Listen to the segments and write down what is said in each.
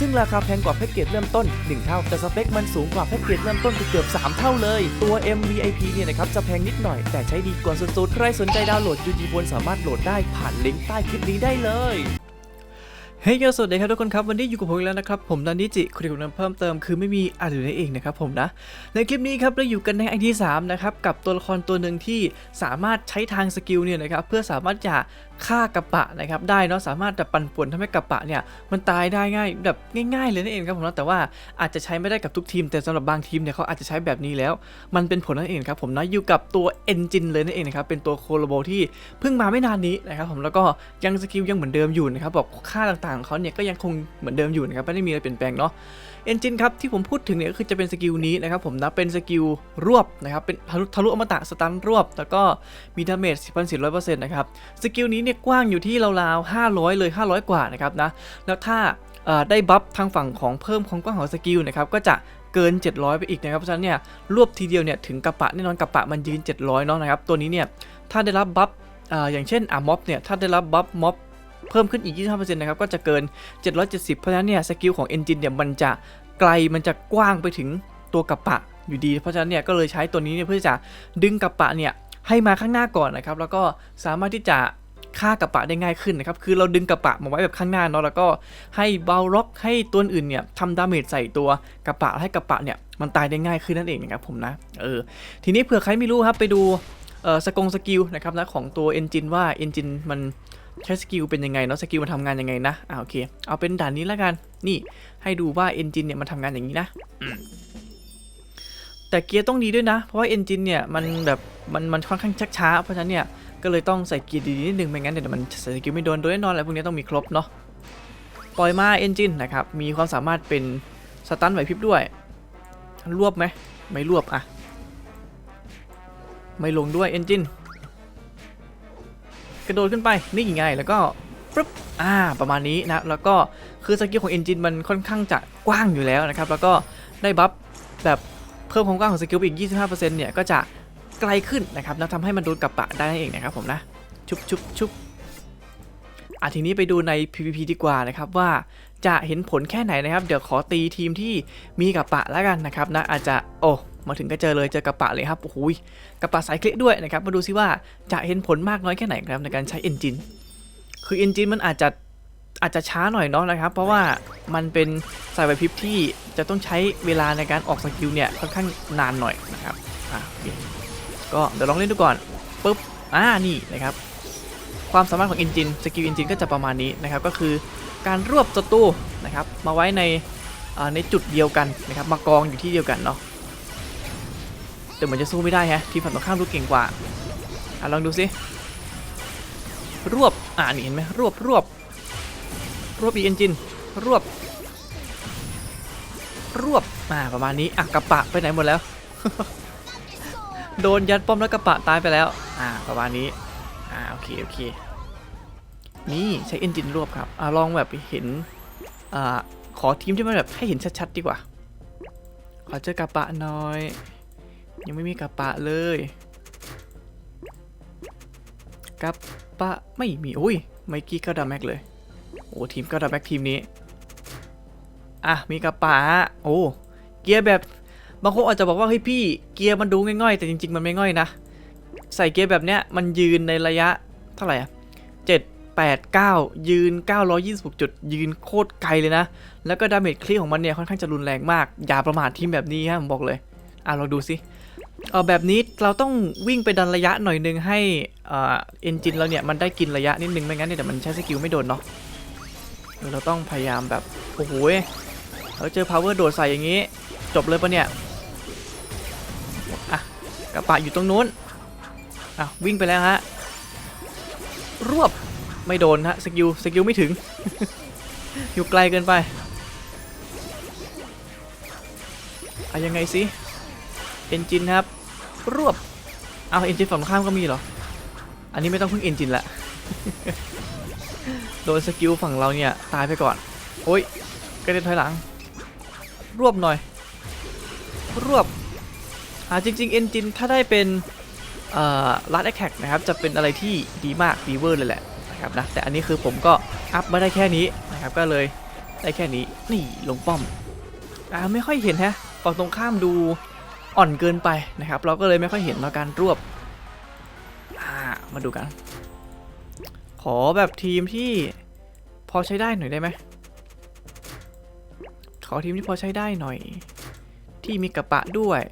ซึ่งราคาแพงกว่าแพ็กเกจเริ่มต้น 1 เท่า แต่สเปคมันสูงกว่าแพ็กเกจเริ่มต้นเกือบ3 เท่าเลย ตัว MVIP เนี่ยนะครับจะแพงนิดหน่อย แต่ใช้ดีกว่าสุดๆ ใครสนใจดาวน์โหลด UG Phone สามารถโหลดได้ผ่านลิงก์ใต้คลิปนี้ได้เลยเฮ้ยสวัสดีครับทุกคนครับ วันนี้อยู่กับผมแล้วนะครับ ผมดันนิจิคุยกับน้ำเพิ่มเติมคือไม่มีอะไรอยู่ในเองนะครับผมนะ ในคลิปนี้ครับเราอยู่กันในไอที่3นะครับ กับตัวละครตัวหนึ่งที่สามารถใช้ทางสกิลเนี่ยนะครับ เพื่อสามารถจะ ฆ่ากระปะนะครับได้เนาะสามารถจะปั่นป่วนทำให้กระปะเนี่ยมันตายได้ง่ายแบบง่ายๆเลยนั่นเองครับผมนะแต่ว่าอาจจะใช้ไม่ได้กับทุกทีม แต่สำหรับบางทีมเนี่ยเขาอาจจะใช้แบบนี้แล้ว มันเป็นผลนั่นเองครับผมนะอยู่กับตัวเอนจินเลยนั่นเองนะครับเป็นตัวโคโลโบที่เพิ่งมาไม่นานนี้นะครับผมแล้วก็ยังสกิลยังเหมือนเดิมอยู่นะครับบอกค่าต่างๆของเขาเนี่ยก็ยังคงเหมือนเดิมอยู่นะครับไม่ได้มีอะไรเปลี่ยนแปลงเนาะ เอนจินครับที่ผมพูดถึงเนี่ยก็คือจะเป็นสกิลนี้นะครับผมนะเป็นสกิลรวบนะครับเป็นทะลุทะลุอมตะสตันรวบ แล้วก็มีดาเมจ1400%นะครับสกิลนี้เนี่ยกว้างอยู่ที่ราวๆ500 เลย 500 กว่านะครับนะแล้วถ้าได้บัฟทางฝั่งของเพิ่มความกว้างของสกิลนะครับก็จะเกิน 700 ไปอีกนะครับเพราะฉะนั้นเนี่ยรวบทีเดียวเนี่ยถึงกระปะแน่นอนกระปะมันยืน 700เนาะนะครับตัวนี้เนี่ยถ้าได้รับบัฟออย่างเช่นอะม็อบเนี่ยถ้าได้รับบัฟม็อบ เพิ่มขึ้นอีก 25%นะครับ ก็จะเกิน 770 เพราะฉะนั้นเนี่ยสกิลของเอนจินเนี่ยมันจะไกลมันจะกว้างไปถึงตัวกระปะอยู่ดี เพราะฉะนั้นเนี่ยก็เลยใช้ตัวนี้เนี่ยเพื่อจะดึงกระปะเนี่ยให้มาข้างหน้าก่อนนะครับ แล้วก็สามารถที่จะฆ่ากระปะได้ง่ายขึ้นนะครับ คือเราดึงกระปะมาไว้แบบข้างหน้าเนาะ แล้วก็ให้เบาล็อกให้ตัวอื่นเนี่ยทำดาเมจใส่ตัวกระปะให้กระปะเนี่ยมันตายได้ง่ายขึ้นนั่นเองนะครับผมนะ เออ ทีนี้เผื่อใครไม่รู้ครับไปดูเออสกงสกิลนะครับนะของตัวเอนจินว่าเอนจินมัน ใช้สกิลเป็นยังไงเนาะสกิลมันทำงานยังไงนะอ่าโอเค เอาเป็นด่านนี้แล้วกัน นี่ให้ดูว่าเอนจินเนี่ยมันทำงานอย่างนี้นะแต่เกียร์ต้องดีด้วยนะ เพราะว่าเอนจินเนี่ยมันแบบมันมันค่อนข้างชักช้าเพราะฉะนั้นเนี่ยก็เลยต้องใส่เกียร์ดีๆนิดนึงไม่งั้นเดี๋ยวมันใส่สกิลไม่โดนโดยแน่นอนอะไรพวกนี้ต้องมีครบเนาะปล่อยมาเอนจินนะครับมีความสามารถเป็นสตันไหวพริบด้วยรวบไหมไม่รวบอะไม่ลงด้วยเอนจิน กระโดดขึ้นไปนี่ไงแล้วก็ปึ๊บอ่าประมาณนี้นะแล้วก็คือสกิลของเอนจินมันค่อนข้างจะกว้างอยู่แล้วนะครับแล้วก็ได้บัฟแบบเพิ่มความกว้างของสกิลไปอีก 25%เนี่ยก็จะไกลขึ้นนะครับนะทำให้มันโดนกับปะได้นั่นเองนะครับผมนะชุบชุบชุบอะทีนี้ไปดูใน PVP ดีกว่านะครับว่าจะเห็นผลแค่ไหนนะครับ เดี๋ยวขอตีทีมที่มีกับปะแล้วกันนะครับนะอาจจะโอ้ มาถึงก็เจอเลยเจอกับปะเลยครับโอ้โหยกระปาสายคลิกด้วยนะครับมาดูซิว่าจะเห็นผลมากน้อยแค่ไหนครับในการใช้เอนจินคือเอนจินมันอาจจะอาจจะช้าหน่อยเนาะนะครับ เพราะว่ามันเป็นสายไหวพริบที่จะต้องใช้เวลาในการออกสกิลเนี่ยค่อนข้างนานหน่อยนะครับอะก็เดี๋ยวลองเล่นดูก่อนปุ๊บอ่านี่นะครับความสามารถของเอนจินสกิลเอนจินก็จะประมาณนี้นะครับก็คือการรวบศัตรูนะครับมาไว้ในในจุดเดียวกันนะครับมากองอยู่ที่เดียวกันเนาะ แต่เหมือนจะสู้ไม่ได้แฮะทีมฝั่งตรงข้ามรู้เก่งกว่าอะลองดูสิรวบอ่านี่เห็นไหมรวบรวบรวบอีเอนจินรวบ รวบอ่าประมาณนี้อะกระปะไปไหนหมดแล้ว โดนยัดป้อมแล้วกระปะตายไปแล้วอ่าประมาณนี้อ่าโอเคโอเคนี่ใช้เอนจินรวบครับอ่าลองแบบเห็นอ่าขอทีมที่มันแบบให้เห็นชัดๆดีกว่าขอเจอกระปะน่อย ยังไม่มีกระปะเลยกระปะไม่มีอุ้ยไมกี้ก็ดัมแม็กเลย โอ้ทีมก็ดัมแม็กทีมนี้ อะมีกระปะโอ้เกียร์แบบบางคนอาจจะบอกว่าเฮ้ยพี่เกียร์มันดูง่อยๆแต่จริง ๆ มันไม่ง่อยนะ ใส่เกียร์แบบเนี้ยมันยืนในระยะเท่าไหร่อะเจ็ดแปดเก้ายืน 926 จุด ยืนโคตรไกลเลยนะ แล้วก็ดาเมจคลีของมันเนี่ย ค่อนข้างจะรุนแรงมาก อย่าประมาททีมแบบนี้ฮะผมบอกเลย อะเราดูสิ เออแบบนี้เราต้องวิ่งไปดันระยะหน่อยนึงให้เอ่อเอนจินเราเนี่ยมันได้กินระยะนิดนึงไม่งั้นเนี่ยเดี๋ยวมันใช้สกิลไม่โดนเนาะเราต้องพยายามแบบโอ้โหเราเจอ power โดดใส่อย่างนี้ จบเลยปะเนี่ยอะกระปะอยู่ตรงนู้นอะวิ่งไปแล้วฮะรวบไม่โดนฮะสกิลสกิลไม่ถึง อยู่ไกลเกินไปอะยังไงสิ เอนจินครับ รวบ เอาเอนจินฝั่งข้ามก็มีเหรอ อันนี้ไม่ต้องพึ่งเอนจินละ โดนสกิลฝั่งเราเนี่ย ตายไปก่อน โอ้ยกระเด็นถอยหลัง รวบหน่อย รวบอ่าจริงๆเอนจินถ้าได้เป็นลัดแอคแท็กนะครับ จะเป็นอะไรที่ดีมากดีเวอร์เลยแหละนะครับนะ แต่อันนี้คือผมก็อัพมาได้แค่นี้นะครับ ก็เลยได้แค่นี้ นี่ลงป้อม อ่าไม่ค่อยเห็นฮะฝั่งตรงข้ามดู อ่อนเกินไปนะครับ เราก็เลยไม่ค่อยเห็นในการรวบามาดูกัน ขอแบบทีมที่พอใช้ได้หน่อยได้ไหมขอทีมที่พอใช้ได้หน่อย ที่มีกระปะด้วย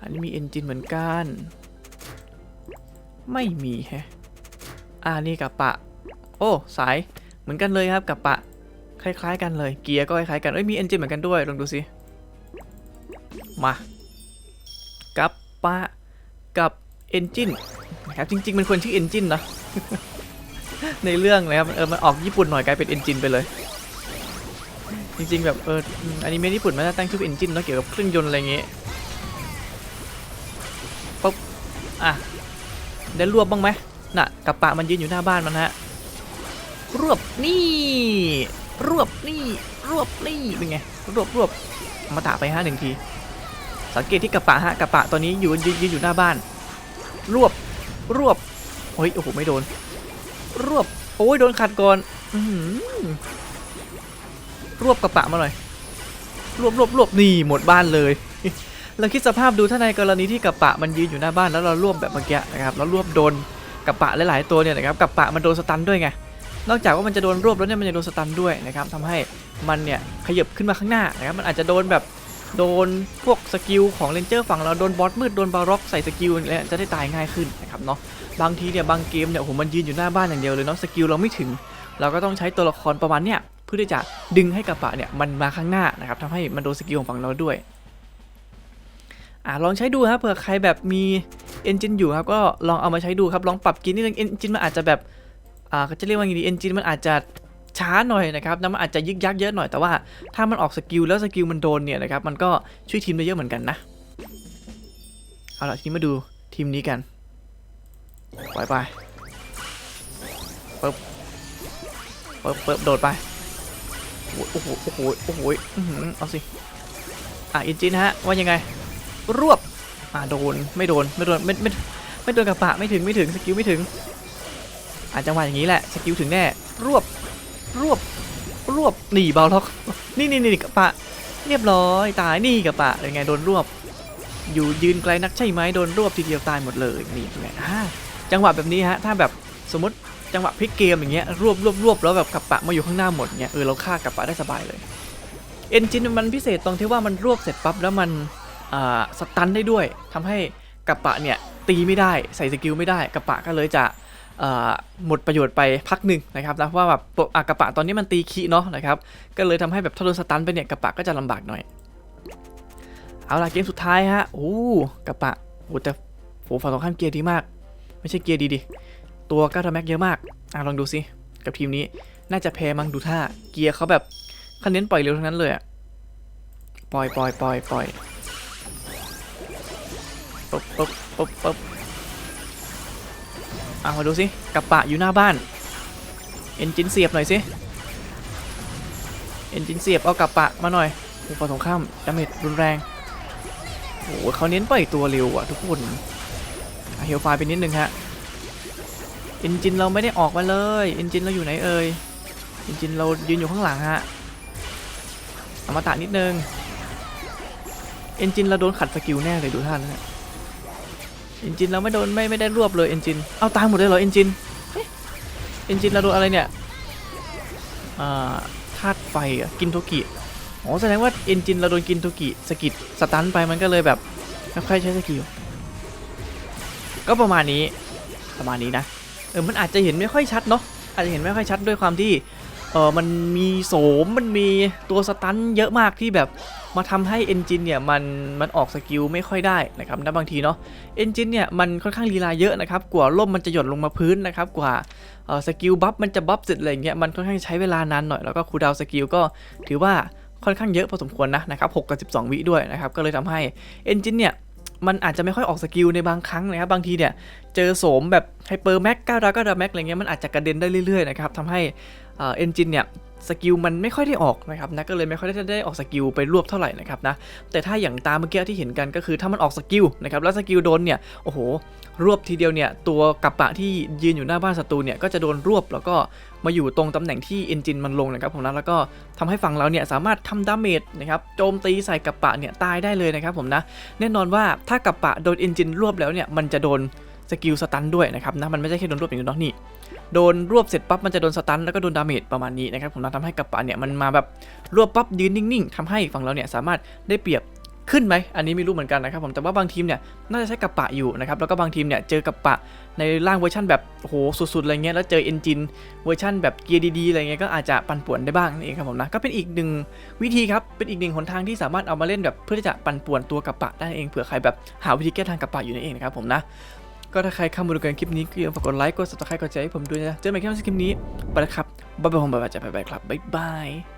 อันนี้มีเอนจินเหมือนกัน ไม่มีแฮะอ่านี่กระปะ โอ้สายเหมือนกันเลยครับกระปะ คล้าย ๆ กันเลย เกียร์ก็คล้ายๆกันเอ้ยมีเอนจินเหมือนกันด้วยลองดูสิ มา กับปะกับเอนจินนะครับจริงๆมันควรชื่อเอนจินนะ ในเรื่องนะครับเออมันออกญี่ปุ่นหน่อยกลายเป็นเอนจินไปเลย จริงๆแบบเอออนิเมะญี่ปุ่นมันจะตั้งชื่อเอนจินเนาะเกี่ยวกับเครื่องยนต์อะไรเงี้ยปุ๊บอะได้รวบบ้างไหมน่ะกับปะมันยืนอยู่หน้าบ้านมันฮะรวบนี่ รวบนี่ รวบนี่เป็นไงรวบรวบมาตะไปฮะหนึ่งที สังเกตที่กระปะฮะกระปะตอนนี้อยู่ยืนยืนอยู่หน้าบ้าน รวบรวบเฮ้ยโอ้โหไม่โดน รวบโอ้ยโดนขัดก่อนอืรวบกระปะมาหน่อยรวบรวบรวบนี่หมดบ้านเลยเราคิดสภาพดูถ้าในกรณีที่กระปะมันยืนอยู่หน้าบ้านแล้วเรารวบแบบเมื่อกี้นะครับแล้วรวบโดนกระปะหลายๆตัวเนี่ยนะครับกระปะมันโดนสตันด้วยไงนอกจากว่ามันจะโดนรวบแล้วเนี่ยมันยังโดนสตันด้วยนะครับทำให้มันเนี่ยขยับขึ้นมาข้างหน้านะครับมันอาจจะโดนแบบ โดนพวกสกิลของเลนเจอร์ฝั่งเราโดนบอสมืดโดนบาร็อกใส่สกิลแล้วจะได้ตายง่ายขึ้นนะครับเนาะบางทีเนี่ยบางเกมเนี่ยโอ้โหมันยืนอยู่หน้าบ้านอย่างเดียวเลยเนาะสกิลเราไม่ถึง เราก็ต้องใช้ตัวละครประมาณเนี่ยเพื่อที่จะดึงให้กระปะเนี่ยมันมาข้างหน้านะครับทำให้มันโดนสกิลของฝั่งเราด้วยอ่าลองใช้ดูครับเผื่อใครแบบมีเอนจินอยู่ครับก็ลองเอามาใช้ดูครับลองปรับกินนิดนึงเอนจินมันอาจจะแบบอ่าจะเรียกว่าไงดีเอนจินมันอาจจะ ช้าหน่อยนะครับแล้วมันอาจจะยึกยักเยอะหน่อยแต่ว่า ถ้ามันออกสกิลแล้วสกิลมันโดนเนี่ยนะครับมันก็ช่วยทีมได้เยอะเหมือนกันนะเอาล่ะทีนี้มาดูทีมนี้กันไปไปเปึ๊บเปึ๊บโดดไปโอ้โหโอ้โหโอ้โหเอาสิอะเอนจินฮะว่ายังไงรวบอ่าโดนไม่โดนไม่โดนไม่ไม่ไม่โดนกระปะไม่ถึงไม่ถึงสกิลไม่ถึงอาจจังหวะอย่างนี้แหละสกิลถึงแน่รวบ รวบรวบหนีเบาล็อกนี่นี่นี่กระปะ เรียบร้อยตายนี่กระปะเป็นไงโดนรวบ อยู่ยืนไกลนักใช่ไหมโดนรวบทีเดียวตายหมดเลยนี่เป็นไงจังหวะแบบนี้ฮะถ้าแบบสมมติจังหวะพลิกเกมอย่างเงี้ยรวบรวบรวบแล้วแบบกระปะมาอยู่ข้างหน้าหมดเงี้ยเออเราฆ่ากระปะได้สบายเลยเอนจินมันพิเศษตรงที่ว่ามันรวบเสร็จปั๊บแล้วมันสตันได้ด้วยทำให้กระปะเนี่ยตีไม่ได้ใส่สกิลไม่ได้กระปะก็เลยจะ หมดประโยชน์ไปพักหนึ่งนะครับนะเพราะว่าแบบกอะกระปะตอนนี้มันตีคีเนาะนะครับก็เลยทำให้แบบถ้าโดนสตันไปเนี่ยกระปะก็จะลำบากหน่อย เอาล่ะเกมสุดท้ายฮะโอ้กระปะโอ้แต่โหฝั่งตรงข้ามเกียร์ดีมาก ไม่ใช่เกียร์ดีดิตัวก้าทแม็กเยอะมากอะลองดูสิกับทีมนี้น่าจะแพ้มั้งดูท่าเกียร์เขาแบบเขาเน้นปล่อยเร็วทั้งนั้นเลยอะปล่อยปล่อยปล่อยปล่อยปุ๊บปุ๊บปุ๊บปุ๊บ อามาดูสิกระปะอยู่หน้าบ้าน เอนจินเสียบหน่อยสิ เอนจินเสียบเอากระปะมาหน่อยอ้ฝั่งตรงข้ามดาเมจรุนแรง โอ้โหเขาเน้นปล่อยตัวเร็วอะทุกคนเฮลไฟไปนิดนึงฮะ เอนจินเราไม่ได้ออกมาเลย เอนจินเราอยู่ไหนเอ่ย เอนจินเรายืนอยู่ข้างหลังฮะอมตะนิดนึง เอนจินเราโดนขัดสกิลแน่เลยดูท่าแล้วเนี่ยเอนจินเราไม่โดนไม่ไม่ได้รวบเลยเอนจิน เอาตายหมดเลยเหรอเอนจินเอนจินเราโดนอะไรเนี่ยอ่าธาตุไฟอะกินโทกิอ๋อแสดงว่าเอนจินเราโดนกินโทกิสกิดสตันไปมันก็เลยแบบไม่ค่อยใช้สกิลก็ประมาณนี้ประมาณนี้นะเออมันอาจจะเห็นไม่ค่อยชัดเนาะอาจจะเห็นไม่ค่อยชัดด้วยความที่ อเออมันมีโสมมันมีตัวสตันเยอะมากที่แบบมาทำให้เอนจินเนี่ยมันมันออกสกิลไม่ค่อยได้นะครับนะบางทีเนาะเอนจินเนี่ยมันค่อนข้างลีลาเยอะนะครับกว่าล่มมันจะหย่อนลงมาพื้นนะครับกว่าเออสกิลบัฟมันจะบัฟเสร็จอะไรเงี้ยมันค่อนข้างใช้เวลานานหน่อยแล้วก็คูดาวสกิลก็ถือว่าค่อนข้างเยอะพอสมควรนะนะครับ6กับ12 วิด้วยนะครับก็เลยทำให้เอนจินเนี่ยมันอาจจะไม่ค่อยออกสกิลในบางครั้งนะครับบางทีเนี่ยเจอโสมแบบไฮเปอร์แม็กก้าดาก้าดาแม็กอะไรเงี้ยมันอาจจะกระเด็นได้เรื่อยๆนะครับทำให้ เอนจินเนี่ยสกิลมันไม่ค่อยได้ออกนะครับนะก็เลยไม่ค่อยได้ได้ออกสกิลไปรวบเท่าไหร่นะครับนะแต่ถ้าอย่างตามเมื่อกี้ที่เห็นกันก็คือถ้ามันออกสกิลนะครับแล้วสกิลโดนเนี่ยโอ้โห รวบทีเดียวเนี่ยตัวกัปปะที่ยืนอยู่หน้าบ้านศัตรูเนี่ยก็จะโดนรวบแล้วก็มาอยู่ตรงตำแหน่งที่เอนจินมันลงนะครับผมนะแล้วก็ทำให้ฝั่งเราเนี่ยสามารถทำดาเมจนะครับโจมตีใส่กัปปะเนี่ยตายได้เลยนะครับผมนะแน่นอนว่าถ้ากัปปะโดนเอนจินรวบแล้วเนี่ยมันจะโดน สกิลสตันด้วยนะครับนะมันไม่ใช่แค่โดนรวบอย่างเดียวเนาะนี่โดนรวบเสร็จปั๊บมันจะโดนสตันแล้วก็โดนดาเมจประมาณนี้นะครับผมนะทำให้กัปปะเนี่ยมันมาแบบรวบปั๊บยืนนิ่งๆทำให้ฝั่งเราเนี่ยสามารถได้เปรียบขึ้นไหม อันนี้ไม่รู้เหมือนกันนะครับผม แต่ว่าบางทีมเนี่ยน่าจะใช้กัปปะอยู่นะครับ แล้วก็บางทีมเนี่ยเจอกัปปะในร่างเวอร์ชันแบบโหสุดๆอะไรเงี้ย แล้วเจอเอนจินเวอร์ชันแบบเกียร์ดีๆอะไรเงี้ย ก็อาจจะปั่นป่วนได้บ้างนั่นเองครับผมนะ ก็เป็นอีกหนึ่งวิธีครับ เป็นอีกหนึ่งหนทางที่สามารถเอามาเล่นแบบเพื่อที่จะปั่นป่วนตัวกัปปะได้เอง เผื่อใครแบบหาวิธีแก้ทางกัปปะอยู่นั่นเองนะครับผมนะ ก็ถ้าใครเข้ามาดูกันคลิปนี้ก็อย่าลืมฝากกดไลค์ กด subscribe กดใจให้ผมด้วยนะ เจอกันใหม่คลิปนี้ ไปแล้วครับ บ๊ายบายผมบ๊ายบายจะบ๊ายบายครับ บ๊ายบาย